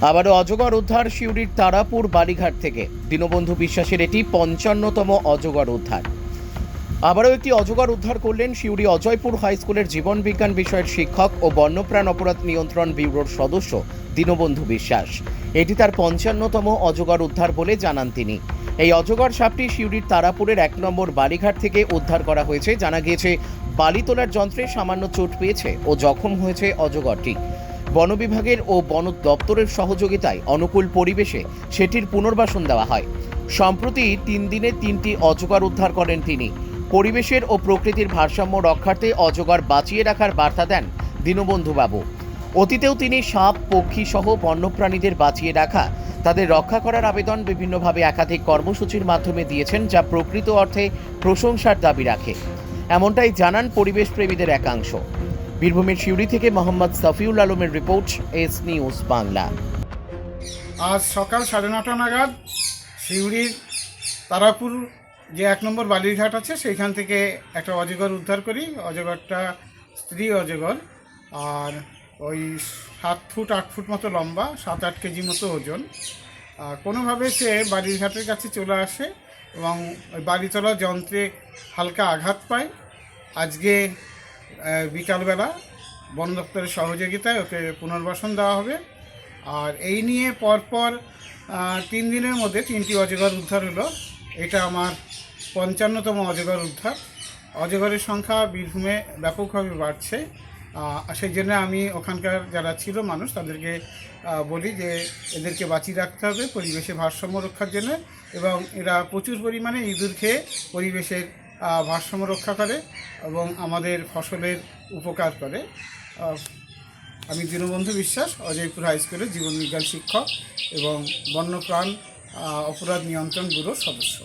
আবারও অজগর উদ্ধার শিউরির তারাপুর বালিঘাট থেকে। দীনবন্ধু বিশ্বাসের এটি পঞ্চান্নতম অজগর উদ্ধার। আবারও একটি অজগর উদ্ধার করলেন শিউরি অজয়পুর হাই স্কুলের জীবন বিজ্ঞান বিষয়ের শিক্ষক ও বন্যপ্রাণ অপরাধ নিয়ন্ত্রণ ব্যুরোর সদস্য দীনবন্ধু বিশ্বাস। এটি তার পঞ্চান্নতম অজগর উদ্ধার বলে জানান তিনি। এই অজগর সাপটি শিউরির তারাপুরের এক নম্বর বালিঘাট থেকে উদ্ধার করা হয়েছে। জানা গিয়েছে, বালি তোলার যন্ত্রে সামান্য চোট পেয়েছে ও জখম হয়েছে অজগরটি। বন বিভাগের ও বন দপ্তরের সহযোগিতায় অনুকূল পরিবেশে সেটির পুনর্বাসন দেওয়া হয়। সম্প্রতি তিন দিনে তিনটি অজগর উদ্ধার করেন তিনি। পরিবেশের ও প্রকৃতির ভারসাম্য রক্ষার্থে অজগর বাঁচিয়ে রাখার বার্তা দেন দীনবন্ধুবাবু। অতীতেও তিনি সাপ, পক্ষী সহ বন্যপ্রাণীদের বাঁচিয়ে রাখা, তাদের রক্ষা করার আবেদন বিভিন্নভাবে একাধিক কর্মসূচির মাধ্যমে দিয়েছেন, যা প্রকৃত অর্থে প্রশংসার দাবি রাখে। এমনটাই জানান পরিবেশ প্রেমীদের একাংশ। বীরভূমের সিউড়ি থেকে মোহাম্মদ সফিউল আলমের রিপোর্ট এস নিউজ বাংলা। আজ সকাল সাড়ে নটা নাগাদ সিউড়ির তারাপুর যে এক নম্বর বালিরঘাট আছে, সেইখান থেকে একটা অজগর উদ্ধার করি। অজগরটা স্ত্রী অজগর, আর ওই সাত ফুট, আট ফুট মতো লম্বা, সাত, আট কেজি মতো ওজন। কোনোভাবে সে বালিরঘাটের কাছে চলে আসে এবং ওই বাড়ি তোলা যন্ত্রে হালকা আঘাত পায়। আজকে বিকালবেলা বন দপ্তরের সহযোগিতায় ওকে পুনর্বাসন দেওয়া হবে। আর এই নিয়ে পরপর তিন দিনের মধ্যে তিনটি অজগর উদ্ধার হলো। এটা আমার পঞ্চান্নতম অজগর উদ্ধার। অজগরের সংখ্যা বীরভূমে ব্যাপকভাবে বাড়ছে। সেই জন্য আমি ওখানকার যারা ছিল মানুষ, তাদেরকে বলি যে এদেরকে বাঁচিয়ে রাখতে হবে পরিবেশে ভারসাম্য রক্ষার জন্য। এবং এরা প্রচুর পরিমাণে ইঁদুর খেয়ে পরিবেশের ভারসাম্য রক্ষা করে এবং আমাদের ফসলের উপকার করে। আমি দীনবন্ধু বিশ্বাস, অজয়পুর হাই স্কুলের জীবনবিজ্ঞান শিক্ষক এবং বন্যপ্রাণ অপরাধ নিয়ন্ত্রণ ব্যুরোর সদস্য।